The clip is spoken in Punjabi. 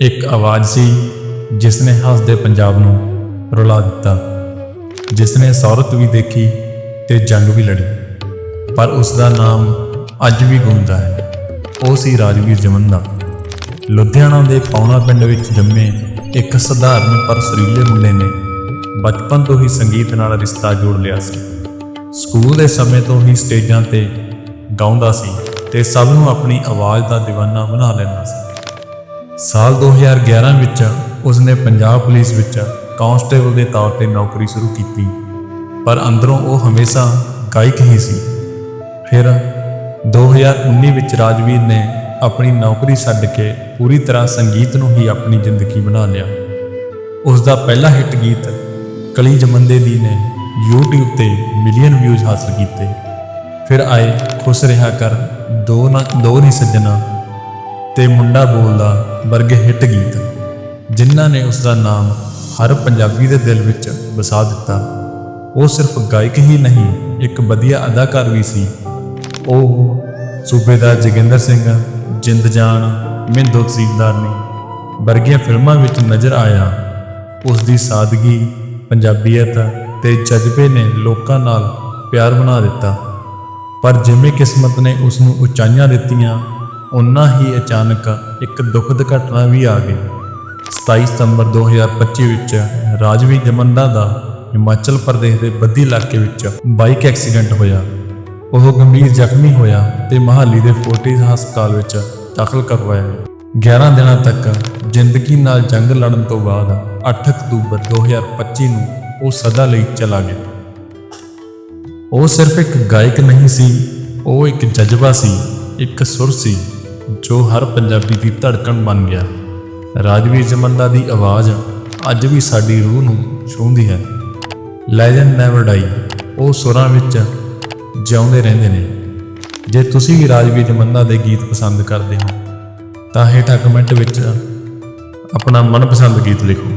ਇੱਕ ਆਵਾਜ਼ ਸੀ ਜਿਸ ਨੇ ਹੱਸਦੇ ਪੰਜਾਬ ਨੂੰ ਰੁਲਾ ਦਿੱਤਾ। ਜਿਸ ਨੇ ਸੌਰਤ ਵੀ ਦੇਖੀ ਤੇ ਜੰਗ ਵੀ ਲੜੀ। ਪਰ ਉਸ ਦਾ ਨਾਮ ਅੱਜ ਵੀ ਗੂੰਜਦਾ ਹੈ। ਉਹ ਸੀ ਰਾਜਵੀਰ ਜਮੰਦਾ। ਲੁਧਿਆਣਾ ਦੇ ਪੌਣਾ ਪਿੰਡ ਵਿੱਚ ਜੰਮੇ ਇੱਕ ਸਧਾਰਨ ਪਰ ਸੁਰੀਲੇ ਮੁੰਡੇ ਨੇ ਬਚਪਨ ਤੋਂ ਹੀ ਸੰਗੀਤ ਨਾਲ ਰਿਸ਼ਤਾ ਜੋੜ ਲਿਆ ਸੀ। ਸਕੂਲ ਦੇ ਸਮੇਂ ਤੋਂ ਹੀ ਸਟੇਜਾਂ ਤੇ ਗਾਉਂਦਾ ਸੀ ਤੇ ਸਭ ਨੂੰ ਆਪਣੀ ਆਵਾਜ਼ ਦਾ دیਵਾਨਾ ਬਣਾ ਲੈਂਦਾ ਸੀ। ਸਾਲ 2011 ਵਿੱਚ ਉਸਨੇ ਪੰਜਾਬ ਪੁਲਿਸ ਵਿੱਚ ਕਾਂਸਟੇਬਲ ਦੇ ਤੌਰ ਤੇ ਨੌਕਰੀ ਸ਼ੁਰੂ ਕੀਤੀ। ਪਰ ਅੰਦਰੋਂ ਉਹ ਹਮੇਸ਼ਾ ਗਾਇਕ ਹੀ ਸੀ। ਫਿਰ 2019 ਵਿੱਚ ਰਾਜਵੀਰ ਨੇ ਆਪਣੀ ਨੌਕਰੀ ਛੱਡ ਕੇ ਪੂਰੀ ਤਰ੍ਹਾਂ ਸੰਗੀਤ ਨੂੰ ਹੀ ਆਪਣੀ ਜ਼ਿੰਦਗੀ ਬਣਾ ਲਿਆ। ਉਸ ਦਾ ਪਹਿਲਾ ਹਿੱਟ ਗੀਤ ਕਲੀ ਜਮੰਦੇ ਦੀ ਨੇ YouTube ਤੇ ਮਿਲੀਅਨ ਵਿਊਜ਼ ਹਾਸਲ ਕੀਤੇ। ਫਿਰ ਆਏ ਖੁਸ਼ ਰਿਹਾ ਕਰ ਦੋ ਨਾ ਦੋ ਨਹੀਂ ਸੱਜਣਾ ਤੇ ਮੁੰਡਾ ਬੋਲਦਾ ਵਰਗੇ ਹਿੱਟ ਗੀਤ। ਜਿਨ੍ਹਾਂ ਨੇ ਉਸ ਦਾ ਨਾਮ ਹਰ ਪੰਜਾਬੀ ਦੇ ਦਿਲ ਵਿੱਚ ਵਸਾ ਦਿੱਤਾ। ਉਹ ਸਿਰਫ ਗਾਇਕ ਹੀ ਨਹੀਂ, ਇੱਕ ਵਧੀਆ ਅਦਾਕਾਰ ਵੀ ਸੀ। ਉਹ ਸੂਬੇਦਾਰ ਜੋਗਿੰਦਰ ਸਿੰਘ ਜਿੰਦਜਾਨ ਜਾਨ ਤਹਿਸੀਲਦਾਰ ਨੇ ਵਰਗੀਆਂ ਫਿਲਮਾਂ ਵਿੱਚ ਨਜ਼ਰ ਆਇਆ। ਉਸ ਦੀ ਸਾਦਗੀ, ਪੰਜਾਬੀਅਤ ਤੇ ਜਜ਼ਬੇ ਨੇ ਲੋਕਾਂ ਨਾਲ ਪਿਆਰ ਬਣਾ ਦਿੱਤਾ। ਪਰ ਜਿਵੇਂ ਕਿਸਮਤ ਨੇ ਉਸ ਨੂੰ ਉਚਾਈਆਂ ਦਿੱਤੀਆਂ ਉਨਾ ਹੀ ਅਚਾਨਕ ਇੱਕ ਦੁਖਦ ਘਟਨਾ ਵੀ ਆ ਗਈ। 27 ਸਤੰਬਰ 2025 ਵਿੱਚ ਰਾਜਵੀ ਜਮੰਦਾ ਦਾ ਹਿਮਾਚਲ ਪ੍ਰਦੇਸ਼ ਦੇ ਬੱਦੀ ਇਲਾਕੇ ਵਿੱਚ ਬਾਈਕ ਐਕਸੀਡੈਂਟ ਹੋਇਆ। ਉਹ ਗੰਭੀਰ ਜ਼ਖਮੀ ਹੋਇਆ ਤੇ ਮਹਾਲੀ ਦੇ ਫੋਰਟਿਸ ਹਸਪਤਾਲ ਵਿੱਚ ਦਾਖਲ ਕਰਵਾਇਆ ਗਿਆ। 11 ਦਿਨਾਂ ਤੱਕ ਜ਼ਿੰਦਗੀ ਨਾਲ ਜੰਗ ਲੜਨ ਤੋਂ ਬਾਅਦ 8 ਅਕਤੂਬਰ 2025 ਨੂੰ ਉਹ ਸਦਾ ਲਈ ਚਲਾ ਗਿਆ। ਉਹ ਸਿਰਫ ਇੱਕ ਗਾਇਕ ਨਹੀਂ ਸੀ, ਉਹ ਇੱਕ ਜਜ਼ਬਾ ਸੀ, ਇੱਕ ਸੁਰ ਸੀ। ਜੋ ਹਰ ਪੰਜਾਬੀ ਦੀ ਧੜਕਣ ਬਣ ਗਿਆ। ਰਾਜਵੀਰ ਜਮੰਦਾ ਦੀ ਆਵਾਜ਼ ਅੱਜ ਵੀ ਸਾਡੀ ਰੂਹ ਨੂੰ ਛੂਹਦੀ ਹੈ। ਲੈਜੈਂਡ ਨੈਵਰ ਡਾਈ ਉਹ ਸੁਰਾਂ ਵਿੱਚ ਜਿਉਂਦੇ ਰਹਿੰਦੇ ਨੇ। ਜੇ ਤੁਸੀਂ ਵੀ ਰਾਜਵੀਰ ਜਮੰਦਾ ਦੇ ਗੀਤ ਪਸੰਦ ਕਰਦੇ ਹੋ, ਤਾਂ ਹੇਠਾਂ ਕਮੈਂਟ ਵਿੱਚ ਆਪਣਾ ਮਨਪਸੰਦ ਗੀਤ ਲਿਖੋ।